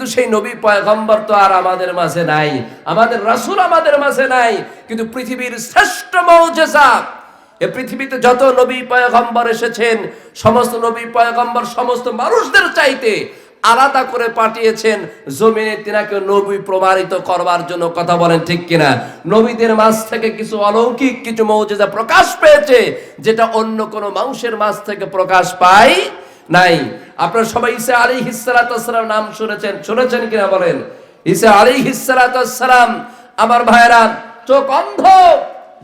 কিন্তু সেই নবী পয়গম্বর তো আর আমাদের মাঝে নাই। আমাদের রাসূল আমাদের মাঝে নাই। কিন্তু পৃথিবীর শ্রেষ্ঠ মৌজেজা এ পৃথিবীতে যত নবী পয়গম্বর এসেছেন, সমস্ত নবী পয়গম্বর সমস্ত মানুষদের চাইতে আলাদা করে পাঠিয়েছেন। জমিনে তিনাকে নবী প্রমাণিত করবার জন্য কথা বলেন ঠিক কিনা? নবীদের মাঝ থেকে কিছু অলৌকিক, কিছু মৌজেজা প্রকাশ পেয়েছে, যেটা অন্য কোনো মানুষের মাঝ থেকে প্রকাশ পায় নাই। আপনারা সবাই ঈসা আলী হিসালাতাম নাম শুনেছেন। শুনেছেন কিনা বলেন? ঈসা আলী হিসালাতাম আমার ভাইরা চোখ অন্ধ,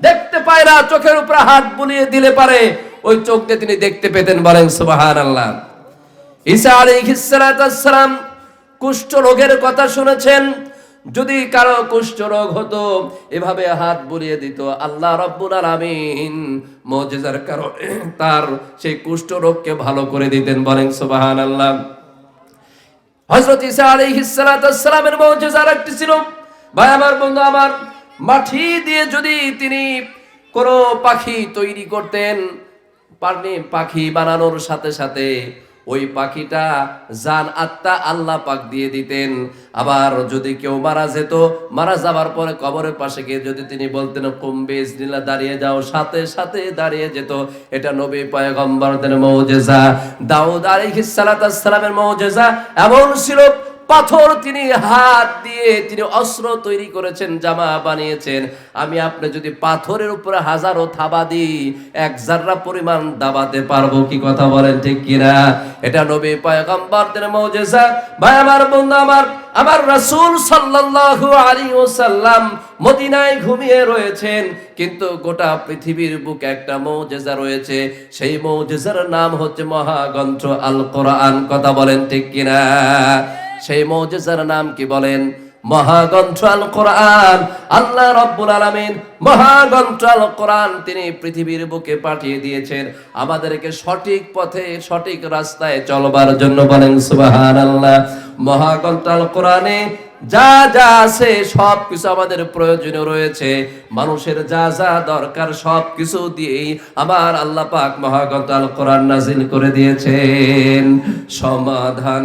দেখতে পায় না, চোখের উপরে হাত বুলিয়ে দিলে পারে। ওই চোখ দিয়ে তিনি দেখতে পেতেন বলেন সুবাহান আল্লাহ ঈসা আলাইহিসসালাম কুষ্ঠ রোগের কথা শুনেছেন। যদি কারও কুষ্ঠ রোগ হতো, এভাবে হাত বুলিয়ে দিত, আল্লাহ রব্বুল আলামিন মুজিজার কারণে তার সেই কুষ্ঠ রোগকে ভালো করে দিতেন বলেন সুবহানাল্লাহ। হযরত ঈসা আলাইহিসসালামের মুজিজার একটি ছিল। ভাই আমার বন্ধু, আমার মাটি দিয়ে যদি তিনি কোনো পাখি তৈরি করতেন, পানি পাখি বানানোর সাথে সাথে ওই পাখিটা জান আত্মা আল্লাহ পাক দিয়ে দিতেন। আবার যদি কেউ মারা যেত, মারা যাবার পরে কবরের পাশে গিয়ে যদি তিনি বলতেন কুম্বেজ নীলা দাঁড়িয়ে যাও, সাথে সাথে দাঁড়িয়ে যেত। এটা নবী পয়গম্বরদের মৌজেজা, দাউদ আলাইহিস সালামের মৌজেজা। এমন ছিল পাথর তিনি হাত দিয়ে তিনি অস্ত্র তৈরি করেছেন, জামা বানিয়েছেন। আমি আপনি যদি পাথরের উপরে হাজারো থাবা দিই, এক জাররা পরিমাণ দাবাতে পারব কি কথা বলেন ঠিক কিনা? এটা নবী পয়গম্বরদের মৌজেজা। ভাই, আমার বন্ধু, আমার আমার রাসূল সাল্লাল্লাহু আলাইহি ওয়াসাল্লাম মদিনায় ঘুমিয়ে রয়েছেন, কিন্তু গোটা পৃথিবীর বুকে একটা মৌজেজা রয়েছে। সেই মৌজেজার নাম হচ্ছে মহাগ্রন্থ আল কোরআন কথা বলেন ঠিক কিনা? সেই মৌজেজার নাম কি বলেন? মহাগ্রন্থ কোরআন আল্লাহ রব্বুল আলামিন কোরআন তিনি পৃথিবীর বুকে পাঠিয়ে দিয়েছেন। আমাদেরকে সঠিক পথে, সঠিক রাস্তায় চলবার জন্য বলেন, সুবহানাল্লাহ। মহাগ্রন্থ আল কোরআনে যা যা আছে সব কিছু আমাদের প্রয়োজনীয় রয়েছে। মানুষের যা যা দরকার সব কিছু দিয়েই আমার আল্লাহ পাক মহাগ্রন্থ কোরআন নাজিল করে দিয়েছেন। সমাধান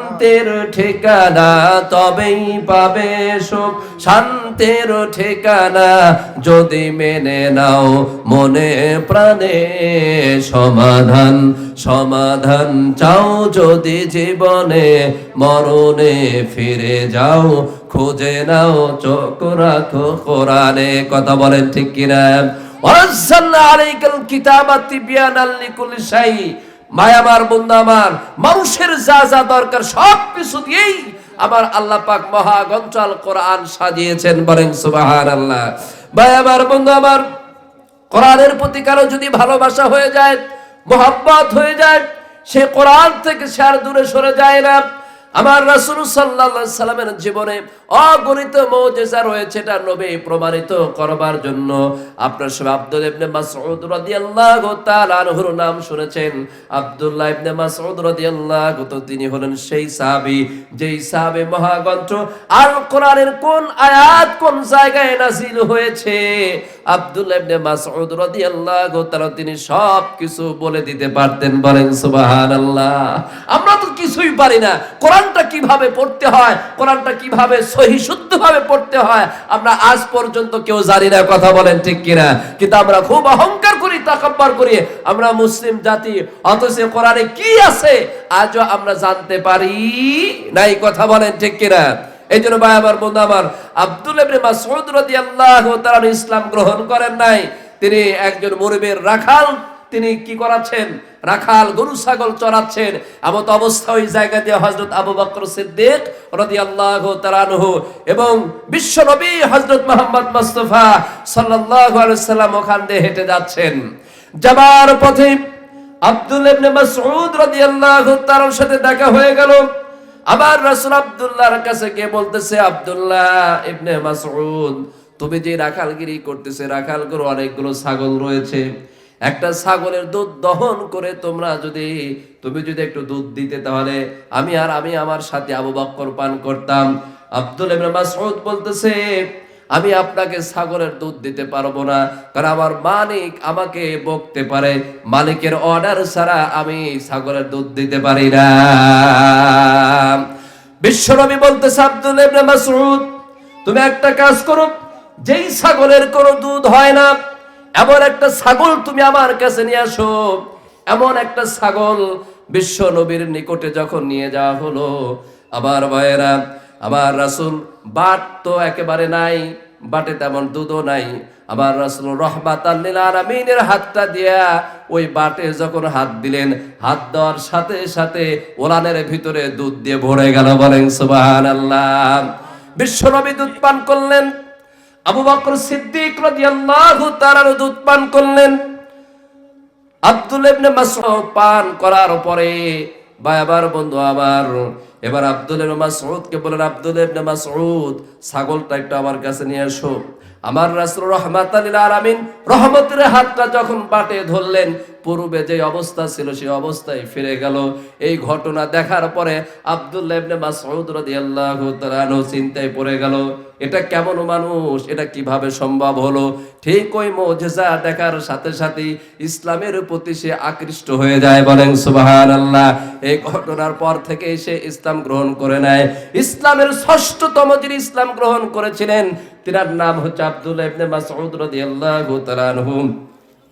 শান্তির ঠিকানা তবেই পাবে সুখ। শান্তির ঠিকানা যদি মেনে নাও, মনে প্রাণে সমাধান। সমাধান চাও যদি জীবনে, মরণে ফিরে যাও। খুঁজে নাও, চোখ রাখো কোরআনে। কথা বলেন ঠিক কিনা? ওয়াসাল্লা আলাইকাল কিতাবা তিবিয়ানাল মায়ামার বন্ধু আমার, মানুষের যা যা দরকার সব কিছু দিয়েই আমার আল্লাহ পাক মহাগঞ্চাল কোরআন সাজিয়েছেন বলেন সুবাহান আল্লাহ ভাই আমার, বন্ধু আমার, কোরআনের প্রতি কারও যদি ভালোবাসা হয়ে যায়, মোহাব্বত হয়ে যায়, সে কোরআন থেকে সে আর দূরে সরে যায় না। আমার রাসূল আলাইহি সাল্লামের জীবনে অগণিত মৌজেজা রয়েছে, এটা নবী প্রমাণিত করবার জন্য। আপনার সব আব্দুল ইবনে মাসউদ রাদিয়াল্লাহু তাআলা নাম শুনেছেন। আব্দুল্লাহ ইবনে মাসউদ রাদিয়াল্লাহু তো তিনি হলেন সেই সাহাবী, যেই সাহাবী মহাগ্রন্থ আল কোরআনের কোন আয়াত কোন জায়গায় নাযিল হয়েছে? আব্দুল্লাহ ইবনে মাসউদ রাদিয়াল্লাহু তাআলা তিনি সব কিছু বলে দিতে পারতেন, বলেন সুবহানাল্লাহ। আমরা তো কিছুই পারি না। কোরআনটা কীভাবে পড়তে হয়, কোরআনটা কীভাবে সহি শুদ্ধভাবে পড়তে হয়, আমরা আজ পর্যন্ত কেউ জানি না কথা বলেন ঠিক কিনা। কিন্তু আমরা খুব অহংকার করি, তাকাব্বার করি। আমরা মুসলিম জাতি, অথচ কোরআনে কি আছে, আজও আমরা জানতে পারি নাই কথা বলেন ঠিক কিনা। এই জন্য ভাই আমার বন্ধু আমার আব্দুল ইবনে মাসউদ রাদিয়াল্লাহু তাআলা ইসলাম গ্রহণ করেন নাই। তিনি একজন মুরিবের রাখাল। তিনি কি করাচ্ছেন? রাখাল গরু, ছাগল চড়াচ্ছেন। এমত অবস্থা ওই জায়গা দিয়ে হজরত আবু বকর সিদ্দিক রাদিয়াল্লাহু তাআলাহু এবং বিশ্ব নবী হজরত মোহাম্মদ মুস্তাফা সাল্লাল্লাহু আলাইহি সাল্লাম ওখান দিয়ে হেঁটে যাচ্ছেন। যাবার পথে আব্দুল ইবনে মাসউদ রাদিয়াল্লাহু তাআলার সাথে দেখা হয়ে গেল। আবার রাসুল আবদুল্লাহর কাছে কে বলতেছে, আবদুল্লাহ ইবনে মাসউদ, তুমি যে রাখালগিরি করতেছে রাখাল করে অনেকগুলো ছাগল রয়েছে। একটা ছাগলের দুধ দহন করে তোমরা যদি, তুমি যদি একটু দুধ দিতে তাহলে আমি আর আমি আমার সাথে আবু বক্কর পান করতাম। আব্দুল ইবনে মাসউদ বলতেছে আমি আপনাকে ছাগলের দুধ দিতে পারব না, কারণ আমার মালিক আমাকে বকতে পারে। মালিকের অর্ডার ছাড়া আমি সাগরের দুধ দিতে পারি না। বিশ্বনবী বলতেছে আব্দুল ইবনে মাসউদ, তুমি একটা কাজ করো, যেই ছাগলের কোনো দুধ হয় না, এমন একটা ছাগল তুমি আমার কাছে নিয়ে আসো। এমন একটা ছাগল বিশ্ব নবীর নিকটে যখন নিয়ে যাওয়া হলো আবার ভাইয়েরা আবার রাসূল বাট তো একেবারে নাই, বাটে তেমন দুধও নাই। আবার রাসূল রহমাত আলামিনের হাতটা দিয়া ওই বাটে যখন হাত দিলেন, হাত দেওয়ার সাথে সাথে ওলানের ভিতরে দুধ দিয়ে ভরে গেল, বলেন সুবহানাল্লাহ। বিশ্বনবী দুধ পান করলেন, আবু বকর সিদ্দিক রাদিয়াল্লাহু দুধ পান করলেন। আব্দুল পান করার পরে ভাই, আবার বন্ধু, আবার। এবার আব্দুল মাসউদকে বলেন, আব্দুল ইবনে মাসউদ, ছাগলটা একটু আমার কাছে নিয়ে এসো। আমার রাসূল রহমাতাল আলামিন রহমতের হাতটা যখন পাটে ধরলেন, পূর্বে যে অবস্থা ছিল সেই অবস্থায় ফিরে গেল। এই ঘটনা দেখার পরে আব্দুল্লাহ ইসলামের প্রতি সে আকৃষ্ট হয়ে যায়, বলেন সুবহানাল্লাহ। এই ঘটনার পর থেকে সে ইসলাম গ্রহণ করে নেয়। ইসলামের ষষ্ঠতম যিনি ইসলাম গ্রহণ করেছিলেন তিনার নাম হচ্ছে আব্দুল্লাহ ইবনে মাসউদ রাদিয়াল্লাহু তাআলা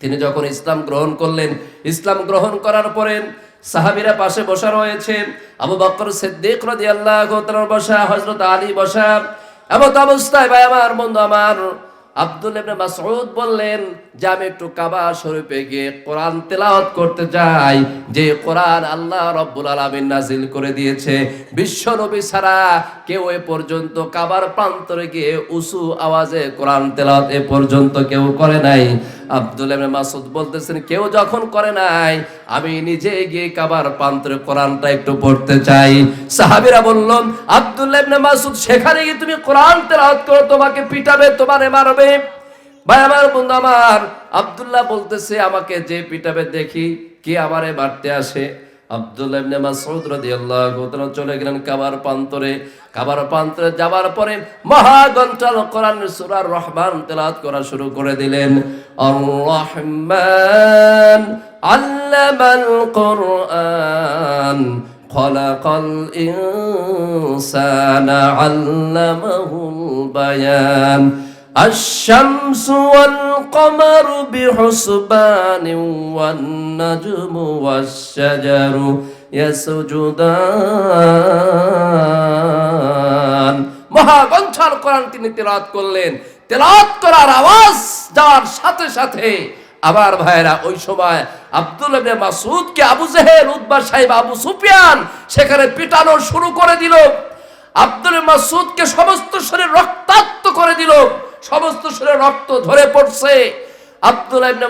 তিনি যখন ইসলাম গ্রহণ করলেন, ইসলাম গ্রহণ করার পরে সাহাবিরা পাশে বসা রয়েছে। আবু বকর সিদ্দিক রাদিয়াল্লাহু তাআলা বসা, হযরত আলী বসা, এমত অবস্থায়, ভাই, আমার বন্ধু, আমার আব্দুল মাসউদ বললেন, যে আমি একটু কাবা শরীফে গিয়ে কোরআন তেলাওয়াত করতে যাই, যে কোরআন আল্লাহ রব্বুল আলামিন নাজিল করে দিয়েছে বিশ্ব নবী ছাড়া কেউ এ পর্যন্ত কাবার প্রান্তরে গিয়ে উসু আওয়াজে কোরআন তেলাওয়াত এ পর্যন্ত কেউ করে নাই। আব্দুল মাসউদ বলতেছেন, কেউ যখন করে নাই, আমি নিজে গিয়ে কাবার প্রান্তরে কোরআনটা একটু পড়তে চাই। সাহাবীরা বলল আব্দুল্লাহ মাসউদ, সেখানে গিয়ে তুমি কোরআন তেলাওয়াত করো, তোমাকে পিটাবে, তোমারে মারবে ভাই আমার বন্ধু আমার আব্দুল্লাহ বলতেছে আমাকে যে পিটাবে দেখি কে আমারে মারতে আসে আব্দুল্লাহ ইবনে মাসউদ রাদিয়াল্লাহু তাআলা চলে গেলেন কাবার প্রান্তরে কাবার প্রান্তরে যাবার পরে মহাগন্টাল কোরআন সূরা রহমান তেলাওয়াত করা শুরু করে দিলেন আর রহমান আল্লামাল কোরআন خلق الإنسان علمه البيان الشمس والقمر بحسبان والنجم والشجر يسجدان মহাগঞ্ছার কোরআন তিনি তেলাওয়াত করলেন তেলাওয়াত করার আওয়াজ যাওয়ার সাথে সাথে আবার ভাইরা ওই সময় আব্দুল ইবনে মাসউদকে আবু জেহেল উতবা সাহেব আবু সুফিয়ান সেখানে পিটানো শুরু করে দিল আব্দুল মাসুদকে সমস্ত শরীর রক্তাক্ত করে দিল সমস্ত শরীরে রক্ত ধরে পড়ছে। আব্দুল ইবনে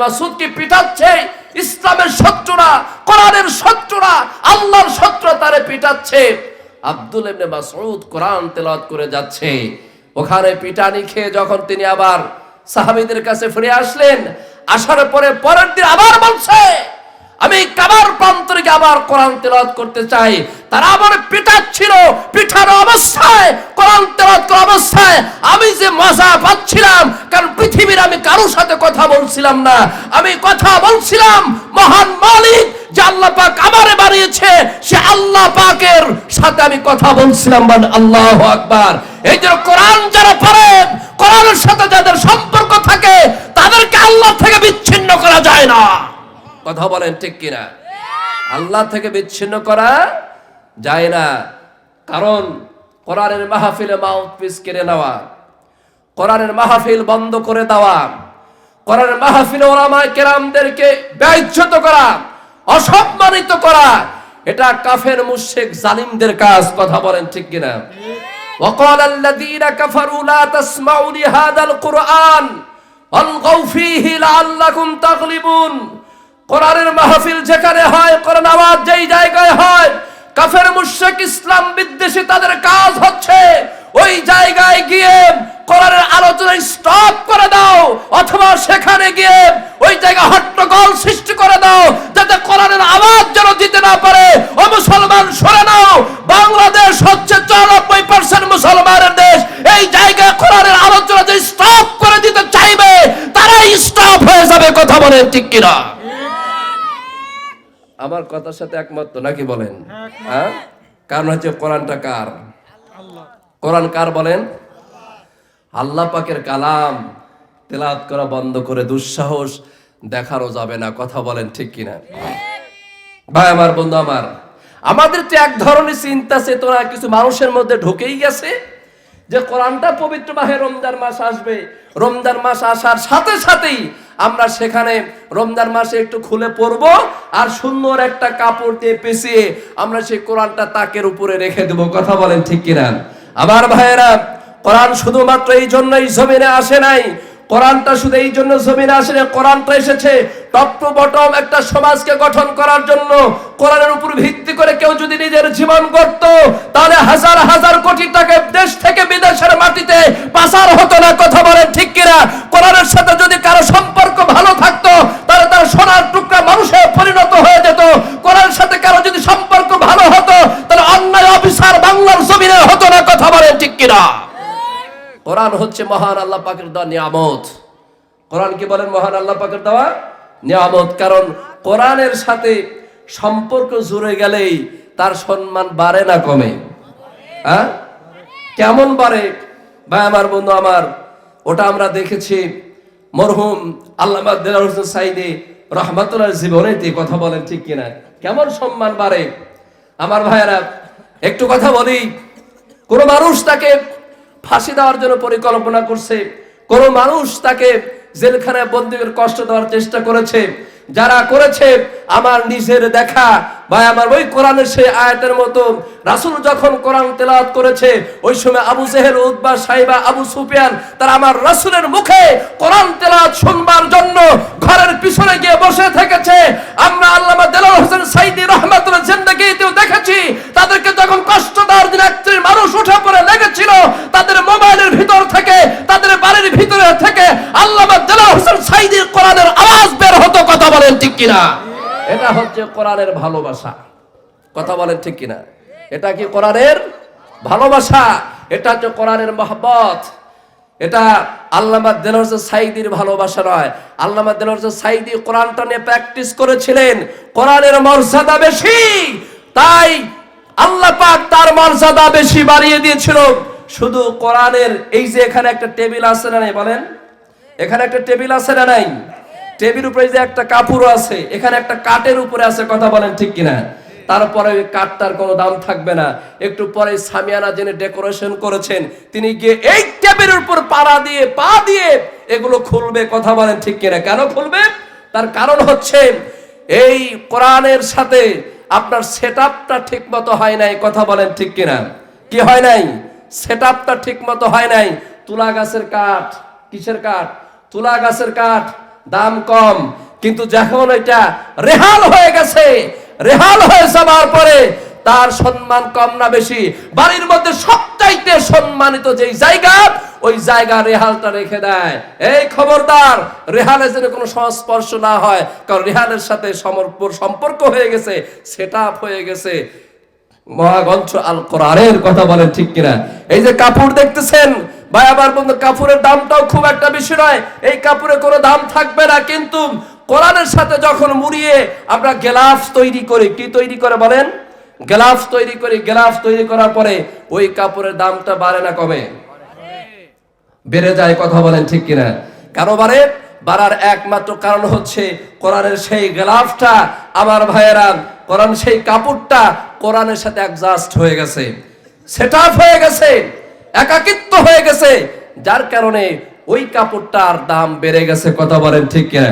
পিটাচ্ছে? ইসলামের শত্রুরা, কোরআনের শত্রুরা, আল্লাহর তারে পিটাচ্ছে। আব্দুল ইবনে মাসউদ কোরআন তেলাওয়াত করে যাচ্ছে। ওখানে পিটানি খেয়ে যখন তিনি আবার সাহাবীদের কাছে ফিরে আসলেন, আসার পরে পরের দিন আবার বলছে আমি কাবার প্রান্তরিকে আবার কোরআন তেলাওয়াত করতে চাই। তারা আবার পিটাচ্ছিল পিঠানো অবস্থায় কোরআন তেলাওয়াত করা অবস্থায় আমি যে মজা পাচ্ছিলাম, কারণ পৃথিবীর আমি কারোর সাথে কথা বলছিলাম না। আমি কথা বলছিলাম, মহান মালিক যে আল্লাহ পাক আমারে বানিয়েছে, সে আল্লাহ পাকের সাথে আমি কথা বলছিলাম মানে আল্লাহ আকবার। এই যে কোরআন যারা পড়েন, কোরআনের সাথে যাদের সম্পর্ক থাকে, তাদেরকে আল্লাহ থেকে বিচ্ছিন্ন করা যায় না। কথা বলেন ঠিক কিনা আল্লাহ থেকে বিচ্ছিন্ন করা যায় না কারণ কোরআনের মাহফিলে মাউথ পিস কেড়ে নেওয়া কোরআনের মাহফিল বন্ধ করে দেওয়া কোরআনের মাহফিলে ওলামায় কেরামদেরকে ব্যয়চ্যুত করা অসম্মানিত করা এটা কাফের মুশরিক জালিমদের কাজ কথা বলেন ঠিক কিনা وقال الذين كفروا لا تسمعوا لهذا القرآن والغوا فيه لعلكم تغلبون কোরআনের মাহফিল যেখানে হয়, কোরআন আওয়াজ যেই জায়গায় হয়, কাফের, মুশরিক, ইসলাম, বিদ্বেষী তাদের কাজ হচ্ছে ওই জায়গায় গিয়ে কোরআনের আলোচনা স্টপ করে দাও, অথবা সেখানে গিয়ে ওই জায়গা হট্টগোল সৃষ্টি করে দাও, যাতে কোরআনের আওয়াজ যেন দিতে না পারে। ও মুসলমান, সরে নাও। বাংলাদেশ হচ্ছে চৌরানব্বই পার্সেন্ট মুসলমানের দেশ। এই জায়গায় কোরআনের আলোচনা যে স্টপ করে দিতে চাইবে, তারাই স্টপ হয়ে যাবে, কথা বলেন ঠিক কিনা? আমার কথার সাথে একমত তো নাকি বলেন? হ্যাঁ? কারণ হচ্ছে কোরআনটা কার? কোরআন কার বলেন? আল্লাহ পাকের কালাম তেলাত করা বন্ধ করে দুঃসাহস দেখারও যাবে না কথা বলেন ঠিক কিনা? ভাই আমার বন্ধু আমার। আমাদের তো এক ধরনের চিন্তা চেতনা কিছু মানুষের মধ্যে ঢুকেই গেছে যে কোরআনটা পবিত্র মাহে রমজান মাস আসবে। রমজান মাস আসার সাথে সাথেই আমরা সেখানে রমজান মাসে একটু খুলে পড়ব আর সুন্দর একটা কাপড় দিয়ে পেঁচিয়ে আমরা সেই কোরআনটা তাকের উপরে রেখে দেব। কথা বলেন ঠিক কিনা? আবার ভাইয়েরা, কোরআন শুধুমাত্র এই জন্যই জমিনে আসে নাই। কোরআনটা শুধু এই জন্য জমিনে আসে না কোরআনটা এসেছে টপ টু একটা সমাজকে গঠন করার জন্য কোরআনের উপর ভিত্তি করে কেউ যদি নিজের জীবন তাহলে হাজার হাজার কোটি টাকা দেশ থেকে বিদেশের মাটিতে পাচার হতো না, কথা ঠিক কিনা? কোরআনের সাথে যদি কারও সম্পর্ক ভালো থাকতো, তাহলে তার সোনার টুকরা মানুষে পরিণত হয়ে যেত। সাথে কারও যদি সম্পর্ক ভালো হতো, তাহলে অন্যায় অফিসার বাংলার জমিনে হতো না, কথা বলেন ঠিক কিনা? কোরআন হচ্ছে মহান আল্লাহ পাকের দেওয়া নিয়ামত। কোরআন কি বলেন মহান আল্লাহ পাকের দেওয়া? নিয়ামত, কারণ কোরআনের সাথে সম্পর্ক জুড়ে গেলেই তার সম্মান বাড়ে না কমে। হ্যাঁ? কেমন বাড়ে? ভাই, আমার বন্ধু, আমার, ওটা আমরা দেখেছি মরহুম আল্লামা দিলার হোসেন সাইদি রহমাতুল্লাহ কথা বলেন ঠিক কিনা। কেমন সম্মান বাড়ে? আমার ভাইয়েরা, একটু কথা বলি। কোন মানুষ তাকে ফাঁসি দেওয়ার জন্য পরিকল্পনা করছে, কোন মানুষ তাকে জেলখানায় বন্দীদের কষ্ট দেওয়ার চেষ্টা করেছে। যারা করেছে আমার নিজের দেখা বা আমার ওই কোরআনের সেই আয়াতের মতো রাসূল যখন কোরআন তেলাওয়াত করেছে, ওই সময় আবু জেহেল উদ্বা সাইবা, আবু সুফিয়ান, তারা আমার রাসূলের মুখে কোরআন তেলাওয়াত শুনবার জন্য ঘরের পিছনে গিয়ে বসে থেকেছে। আমরা আল্লামা দেলাল হোসেন সাইদি রহমাতুল্লাহ জিন্দেগিতেও দেখেছি, তাদেরকে যখন কষ্ট দেওয়ার দিন একত্রিশ মানুষ উঠে পড়ে লেগেছিল, তাদের মোবাইলের ভিতর থেকে, তাদের বাড়ির ভিতরে থেকে আল্লামা দেলাল হোসেন সাইদির কোরআনের আওয়াজ বের হতো, কথা বলেন ঠিক কিনা? এটা হচ্ছে কোরআনের ভালোবাসা। কথা বলেন ঠিক কিনা? এটা কি কোরআনের ভালোবাসা? এটা হচ্ছে কোরআনের মহব্বত। এটা আল্লামা দেলোর সাইদির ভালোবাসা নয়। আল্লামা দেলোর সাইদি কোরআনটা নিয়ে প্র্যাকটিস করেছিলেন। কোরআনের মর্যাদা বেশি। তাই আল্লাহ পাক তার মর্যাদা বেশি বাড়িয়ে দিয়েছিল। শুধু কোরআনের এই যে এখানে একটা টেবিল আছে না নাই বলেন? এখানে একটা টেবিল আছে না নাই? টেবিল উপরে যে একটা কাপড় আছে, এখানে একটা কাঠের উপরে আছে, কথা বলেন ঠিক কিনা? তারপরে ওই কাঠটার কোনো দাম থাকবে না। একটু পরে সামিয়ানা যিনি ডেকোরেশন করেছেন, তিনি গিয়ে এই টেবিলের উপর পাড়া দিয়ে, পা দিয়ে এগুলো খুলবে, কথা বলেন ঠিক কিনা? কেন খুলবে? তার কারণ হচ্ছে, এই কোরআনের সাথে আপনার সেট আপটা ঠিক মতো হয় নাই, কথা বলেন ঠিক কিনা? কি হয় নাই? সেট আপটা ঠিক মতো হয় নাই। তুলা গাছের কাঠ, কিসের কাঠ? তুলা গাছের কাঠ। দাম কম। কিন্তু যখন এটা রেহাল হয়ে গেছে, রেহাল হয়ে যাবার পরে তার সম্মান কম না বেশি। বাড়ির মধ্যে সবচাইতে সম্মানিত যেই জায়গা, ওই জায়গা রেহালটা রেখে দেয়। এই খবরদার রেহালের যেন কোনো সংস্পর্শ না হয়, কারণ রেহালের সাথে সম্পর্ক হয়ে গেছে সেট হয়ে গেছে। মহাগ্রন্থ আল কোরআনের কথা বলেন ঠিক কিনা? এই যে কাপড় দেখতেছেন ভাই আবার বন্ধু কাপড়ের দামটাও খুব একটা বেশি নয়। এই কাপড়ে কোনো দাম থাকবে না, কিন্তু কোরআনের সাথে যখন মুড়িয়ে আমরা গ্লাভস তৈরি করি, কি তৈরি করে বলেন? গ্লাভস তৈরি করি গ্লাভস তৈরি করার পরে ওই কাপড়ের দামটা বাড়ে না কমে? বেড়ে যায় কথা বলেন ঠিক কিনা? কেন বাড়ে? বাড়ার একমাত্র কারণ হচ্ছে কোরআনের সেই গ্লাভসটা আমার ভাইয়েরা, কোরআন সেই কাপড়টা কোরআনের সাথে অ্যাডজাস্ট হয়ে গেছে। সেট হয়ে গেছে। একাকিত্ব হয়ে গেছে। যার কারণে ওই কাপড়টার দাম বেড়ে গেছে কথা বলেন ঠিক কিনা।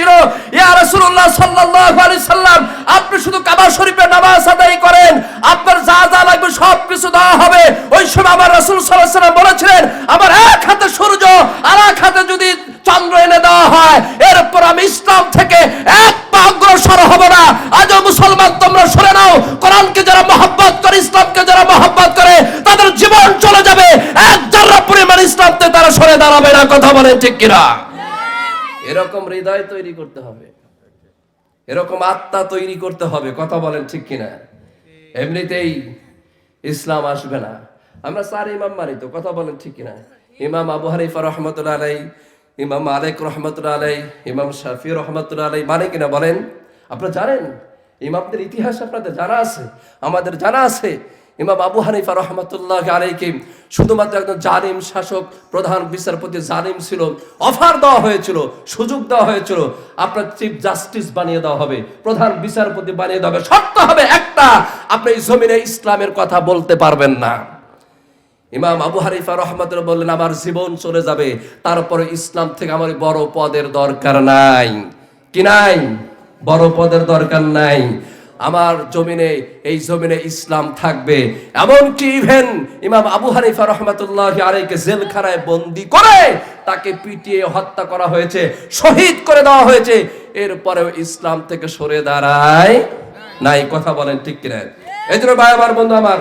ইয়া রাসূলুল্লাহ সাল্লাল্লাহু আলাইহি সাল্লাম, আপনি শুধু কাবা শরীফে নামাজ আদায় করেন, আপনার যা যা লাগবে সব কিছু দেওয়া হবে। ওই সময় আমার রাসূল সাল্লাল্লাহু আলাইহি বলেছিলেন, আমার এক হাতে সূর্য, আর এক হাতে যদি চন্দ্র এনে দেওয়া হয়, এরপর আমি ইসলাম থেকে এক পা অগ্রসর হব না। মুসলমান, তোমরা নাও, কোরআনকে যারা মহব্বত করে, ইসলামকে যারা মহব্বত করে, তাদের জীবন চলে যাবে। এক জাররা পরিমাণ ইসলাম থেকে তারা সরে দাঁড়াবে না, কথা বলেন ঠিক কিনা? এরকম হৃদয় তৈরি করতে হবে। এরকম আত্মা তৈরি করতে হবে, কথা বলেন ঠিক কিনা? এমনিতেই ইসলাম আসবে না। আমরা চার ইমাম মানি তো, কথা বলেন ঠিক কিনা? ইমাম আবু হানিফা রহমতুল্লাহ আলাই ইমাম মালিক রহমতুল্লাহ আলাই ইমাম শাফি রহমতুল্লাহ আলাই মানে কিনা বলেন? আপনারা জানেন? ইমামদের ইতিহাস আপনাদের জানা আছে? আমাদের জানা আছে ইমাম আবু হানিফা রহমতুল্লাহ আলাইকে শুধুমাত্র একজন জালিম শাসক, প্রধান বিচারপতি জালিম ছিল। অফার দেওয়া হয়েছিল, সুযোগ দেওয়া হয়েছিল। আপনার চিফ জাস্টিস বানিয়ে দেওয়া হবে, প্রধান বিচারপতি বানিয়ে দেওয়া হবে। শর্ত হবে একটা, আপনি জমিনে ইসলামের কথা বলতে পারবেন না। ইমাম আবু হারিফা রহমতুল্লাহ বললেন, আমার জীবন চলে যাবে, তারপরে ইসলাম থেকে আমার বড় পদের দরকার নাই। কি নাই? বড় পদের দরকার নাই। আমার জমিনে, এই জমিনে ইসলাম থাকবে। এমনকি ইভেন ইমাম আবু হানিফা রহমতুল্লাহ আলাইকে জেলখানায় বন্দি করে তাকে পিটিয়ে হত্যা করা হয়েছে, শহীদ করে দেওয়া হয়েছে। এরপরেও ইসলাম থেকে সরে দাঁড়ায় নাই। কথা বলেন ঠিক কিনা? এই জন্য ভাই, আমার বন্ধু, আমার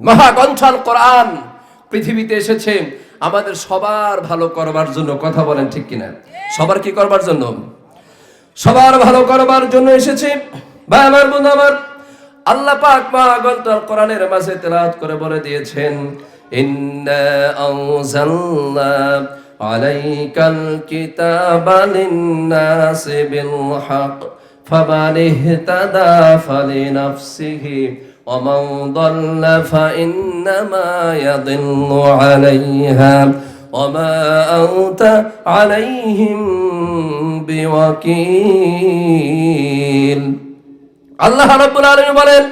মহাগঞ্ছাল কোরআন পৃথিবীতে এসেছে। আমাদের সবার ভালো করবার জন্য, কথা বলেন ঠিক কিনা? সবার কি করবার জন্য? সবার ভালো করবার জন্য এসেছে। ভাই আমার বন্ধু আমার আল্লাহ পাক মহাগঞ্ছাল কোরআনের মাঝে তেলাওয়াত করে বলে দিয়েছেন ইন্না আনজালনা আলাইকাল কিতাবা লিন-নাসি বিল হক فمن اهتدى فلنفسه ومن ضل فإنما يضل عليها وما أنت عليهم بوكيل আল্লাহ রাব্বুল আলামিন বলেন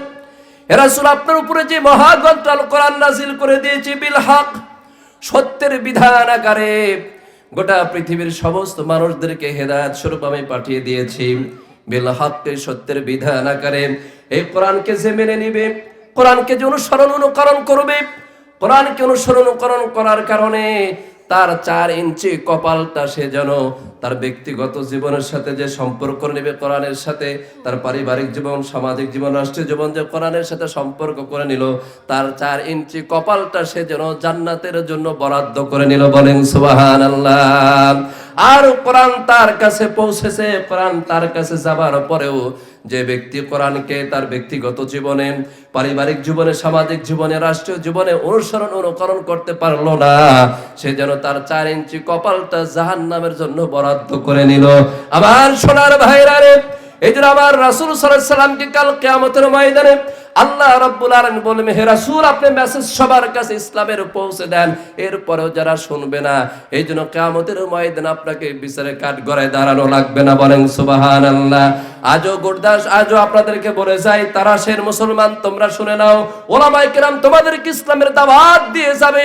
হে রাসূল, আপনার উপরে যে মহাগ্রন্থ আল কোরআন নাজিল করে দিয়েছি, বিল হক, সত্যের বিধান আকারে গোটা পৃথিবীর সমস্ত মানুষদেরকে হেদায়েত স্বরূপ আমি পাঠিয়ে দিয়েছি। বিল হককে সত্যের বিধান আকারে এই কোরআনকে যে মেনে নিবে, কোরআনকে যে অনুসরণ অনুকরণ করবে, কোরআনকে অনুসরণ অনুকরণ করার কারণে তার চার ইঞ্চি কপালটা সে যেন তার ব্যক্তিগত জীবনের সাথে যে সম্পর্ক নেবে কোরআনের সাথে, তার পারিবারিক জীবন, সামাজিক জীবন, রাষ্ট্রীয় জীবন যে কোরআনের সাথে সম্পর্ক করে নিল, তার চার ইঞ্চি কপালটা সে যেন জান্নাতের জন্য বরাদ্দ করে নিল বলেন সুবাহান আল্লাহ আর কোরআন তার কাছে পৌঁছেছে, কোরআন তার কাছে যাবার পরেও যে ব্যক্তি কোরআনকে তার ব্যক্তিগত জীবনে, পারিবারিক জীবনে, সামাজিক জীবনে, রাষ্ট্রীয় জীবনে অনুসরণ, অনুকরণ করতে পারল না, সে যেন তার চার ইঞ্চি কপালটা জাহান নামের জন্য বরাদ্দ করে নিল। আমার সোনার ভাইরা রে, এই জন্য আমার রাসুল সাল্লামকে কাল কেয়ামতের ময়দানে আল্লাহ রব্বুল আলামিন বলে হে রাসূল, আপনি মেসেজ সবার কাছে ইসলামের পৌঁছে দেন। এরপরেও যারা শুনবে না এই জন্য কিয়ামতের ময়দান আপনাকে বিচারে কাঠ গড়ায় দাঁড়ানো লাগবে না। বলেন, সুবহানাল্লাহ। আজও গুরদাস, আজও আপনাদেরকে বলে যাই তারা সের মুসলমান, তোমরা শুনে নাও। ওলামায়ে কেরাম তোমাদেরকে ইসলামের দাওয়াত দিয়ে যাবে।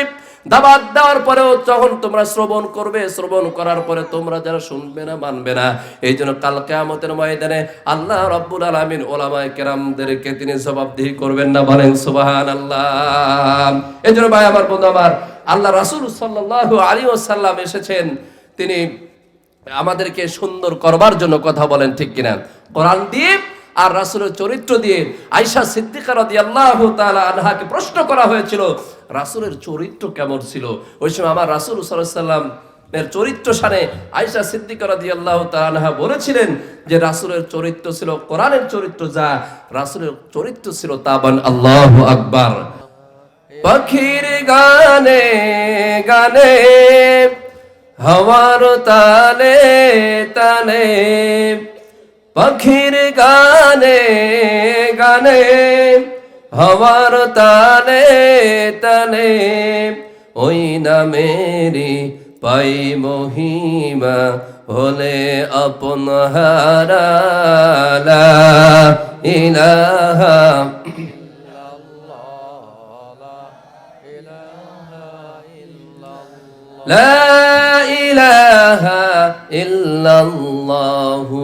দাবাত দেওয়ার পরেও যখন তোমরা শ্রবণ করবে, শ্রবণ করার পরে তোমরা যারা শুনবে না, মানবে না। এই জন্য কাল কেয়ামতের ময়দানে আল্লাহ রব্বুল আলমিন ওলামায় কেরামদেরকে তিনি জবাবদিহি করবেন না, বলেন সুবাহান আল্লাহ এই জন্য ভাই, আমার বন্ধু, আমার আল্লাহ রাসুল সাল্লাহ আলী ওসাল্লাম এসেছেন। তিনি আমাদেরকে সুন্দর করবার জন্য কথা বলেন, ঠিক কিনা? কোরআন দিয়ে আর রাসুলের চরিত্র দিয়ে আয়সা সিদ্দিকা রাদিয়াল্লাহু তাআলা আনহাকে প্রশ্ন করা হয়েছিল রাসুলের চরিত্র কেমন ছিল? ওই সময় আমার রাসুল সাল্লাম এর চরিত্র সানে আয়সা সিদ্দিকা রাদিয়াল্লাহু তাআলা বলেছিলেন যে রাসুলের চরিত্র ছিল, কোরআনের চরিত্র যা, রাসুলের চরিত্র ছিল তাবান আল্লাহু আকবার। পাখির গানে গানে, হওয়ার তালে তালে, পাখির গানে গানে হওয়ার তালে তালে ওই নামেরি পাই মহিমা হলে আপন হারালা। ইলাহা লা ইলাহা ইল্লাল্লাহু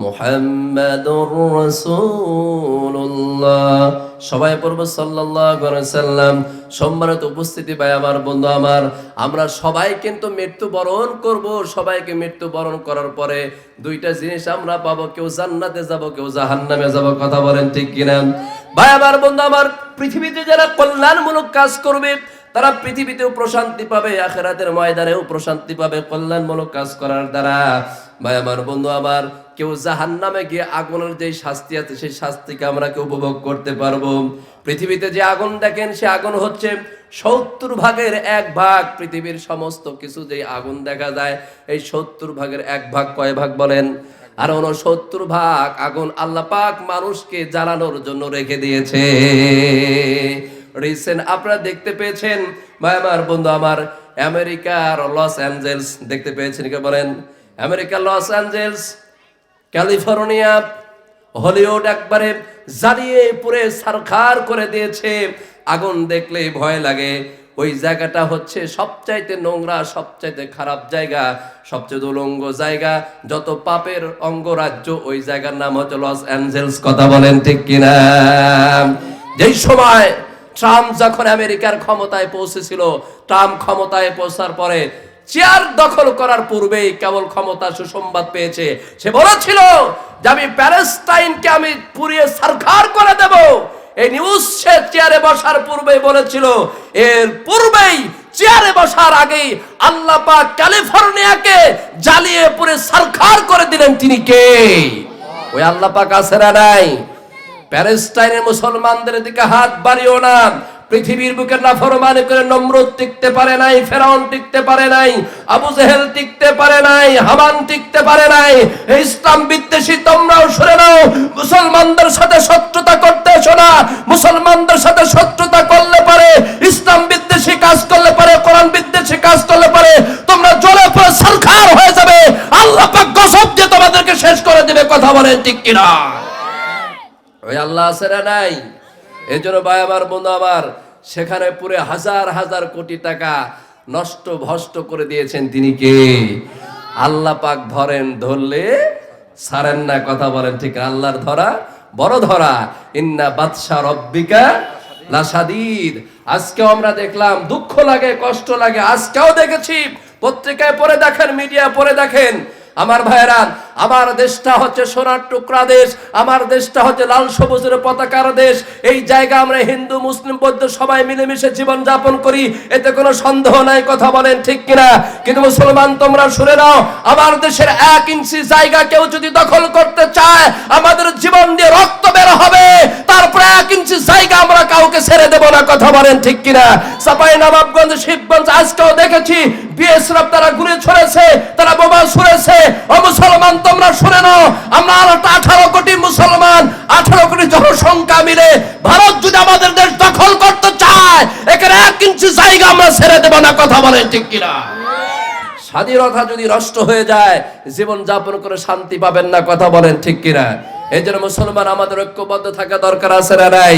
মুহাম্মাদুর রাসূলুল্লাহ। সবাই পড়ব সাল্লাল্লাহু আলাইহি সাল্লাম সম্মানিত উপস্থিতি ভাই, আমার বন্ধু, আমার। আমরা সবাই কিন্তু মৃত্যু বরণ করব। সবাইকে মৃত্যু বরণ করার পরে দুইটা জিনিস আমরা পাবো। কেউ জান্নাতে যাব, কেউ জাহান্নামে যাব। কথা বলেন ঠিক কিনা? ভাই, আমার বন্ধু, আমার পৃথিবীতে যারা কল্যাণমূলক কাজ করবে, তারা পৃথিবীতেও প্রশান্তি পাবে, আখেরাতের ময়দানেও প্রশান্তি পাবে কল্যাণমূলক কাজ করার দ্বারা। ভাই, আমার বন্ধু, আমার কেউ জাহান নামে গিয়ে আগুনের যে শাস্তি আছে, সেই শাস্তিকে আমরা কেউ উপভোগ করতে পারব? পৃথিবীতে যে আগুন দেখেন, সে আগুন হচ্ছে সত্তর ভাগের এক ভাগ। পৃথিবীর সমস্ত কিছু যে আগুন দেখা যায়, এই সত্তর ভাগের এক ভাগ কয় ভাগ বলেন? আর উনসত্তর ভাগ আগুন আল্লাহ পাক মানুষকে জ্বালানোর জন্য রেখে দিয়েছে। রিসেন্ট আপনারা দেখতে পেয়েছেন ভাই আমার বন্ধু আমার, আমেরিকার লস অ্যাঞ্জেলস, দেখতে পেয়েছেন কে বলেন? America Los Angeles California, Hollywood একবারে জ্বালিয়ে পুরে সারখার করে দিয়েছে। আগুন দেখলেই ভয় লাগে। ওই জায়গাটা হচ্ছে সবচাইতে নোংরা, সবচাইতে খারাপ জায়গা, সবচেয়ে দুলঙ্গ জায়গা। যত পাপের অঙ্গরাজ্য, ওই জায়গার নাম হচ্ছে লস অ্যাঞ্জেলস। কথা বলেন ঠিক কিনা? যেই সময় ট্রাম্প যখন আমেরিকার ক্ষমতায় পৌঁছেছিল, ট্রাম্প ক্ষমতায় পৌঁছার পরে চেয়ার দখল করার পূর্বেই কেবল ক্ষমতা সুসংবাদ পেয়েছে। সে বলেছিল যে আমি প্যালেস্টাইনকে আমি পুড়িয়ে সরকার করে দেব। এই নিউজ সে চেয়ারে বসার পূর্বেই বলেছিল। এর পূর্বেই চেয়ারে বসার আগেই আল্লাহ পাক ক্যালিফোর্নিয়াকে জ্বালিয়ে পুরে সরকার করে দিলেন তিনি কে? ওই আল্লাহ পাক আছে না নাই? প্যালেস্টাইনের মুসলমানদের দিকে হাত বাড়িও না। পৃথিবীর বুকে নাফরমানি করে নমরুদ টিকতে পারে নাই ফেরাউন টিকতে পারে নাই আবু জেহেল টিকতে পারে নাই হামান টিকতে পারে নাই। ইসলাম বিদ্বেষী তোমরাও শুনে নাও মুসলমানদের সাথে শত্রুতা করতে এসো না। মুসলমানদের সাথে শত্রুতা করলে পারে ইসলাম বিদ্বেষী কাজ করলে পারে কোরআন বিদ্বেষী কাজ করলে পারে তোমরা জলে পরে সরকার হয়ে যাবে। আল্লাহ পাক গজব দিয়ে তোমাদেরকে শেষ করে দেবে কথা বলেন ঠিক কিনা? ওই আল্লাহ আছে না নাই? এই জন্য ভাই আমার বন্ধু আমার, সেখানে পুরে হাজার হাজার কোটি টাকা নষ্ট ভষ্ট করে দিয়েছেন তিনি কে? আল্লাহ পাক ধরেন, ধরলে সারেন না, কথা বলেন ঠিক আল্লাহর ধরা বড় ধরা। ইন্না বাদশা রব্বিকা লাসাদিদ আজকেও আমরা দেখলাম, দুঃখ লাগে, কষ্ট লাগে। আজকেও দেখেছি, পত্রিকায় পড়ে দেখেন মিডিয়া পড়ে দেখেন। আমার ভাইয়েরা আমার দেশটা হচ্ছে সোনার টুকরা দেশ, আমার দেশটা হচ্ছে লাল সবুজের পতাকার দেশ। এই জায়গা আমরা হিন্দু, মুসলিম, বৌদ্ধ সবাই মিলেমিশে জীবন যাপন করি, এতে কোনো সন্দেহ নাই, কথা বলেন ঠিক কিনা? কিন্তু মুসলমান, তোমরা শুনে নাও, আমার দেশের এক ইঞ্চি জায়গা কেউ যদি দখল করতে চায়, আমাদের জীবন দিয়ে রক্ত বের হবে। তারপরে এক ইঞ্চি জায়গা আমরা কাউকে ছেড়ে দেব না, কথা বলেন ঠিক কিনা? সাপাই নবাবগঞ্জ, শিবগঞ্জ, আজকেও দেখেছি, বিএসএফ তারা গুলি ছড়েছে, তারা বোমা ছুড়েছে। ও মুসলমান তোমরা শুনে নাও, আমরা আঠারো কোটি মুসলমান, আঠারো কোটি জনসংখ্যা মিলে ভারত যদি আমাদের দেশ দখল করতে চায় এখানে এক ইঞ্চি জায়গা আমরা ছেড়ে দেব না, কথা বলেন ঠিক কিনা? স্বাধীনতা যদি নষ্ট হয়ে যায়, জীবন যাপন করে শান্তি পাবেন না, কথা বলেন ঠিক কিনা? এই জন্য মুসলমান আমাদের ঐক্যবদ্ধ থাকা দরকার আছে না নাই?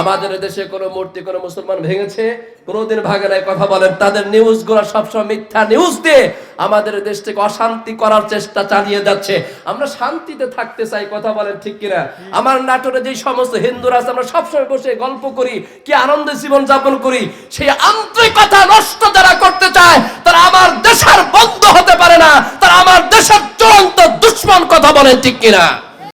আমাদের দেশে কোনো মূর্তি, কোনো মুসলমান ভেঙেছে, কোনোদিন ভাগে নাই। কথা বলেন, তাদের নিউজগুলো সবসময় মিথ্যা নিউজ দিয়ে আমাদের দেশ থেকে অশান্তি করার চেষ্টা চালিয়ে যাচ্ছে। আমরা শান্তিতে থাকতে চাই, কথা বলেন ঠিক কিনা? আমার নাটোরে যে সমস্ত হিন্দুরা আছে, আমরা সবসময় বসে গল্প করি, কি আনন্দে জীবন যাপন করি, সেই আন্তরিকতা নষ্ট যারা করতে চায়, তারা আমার দেশের বন্ধ হতে পারে না, তারা আমার দেশের চূড়ান্ত দুশ্মন, কথা বলেন ঠিক কিনা?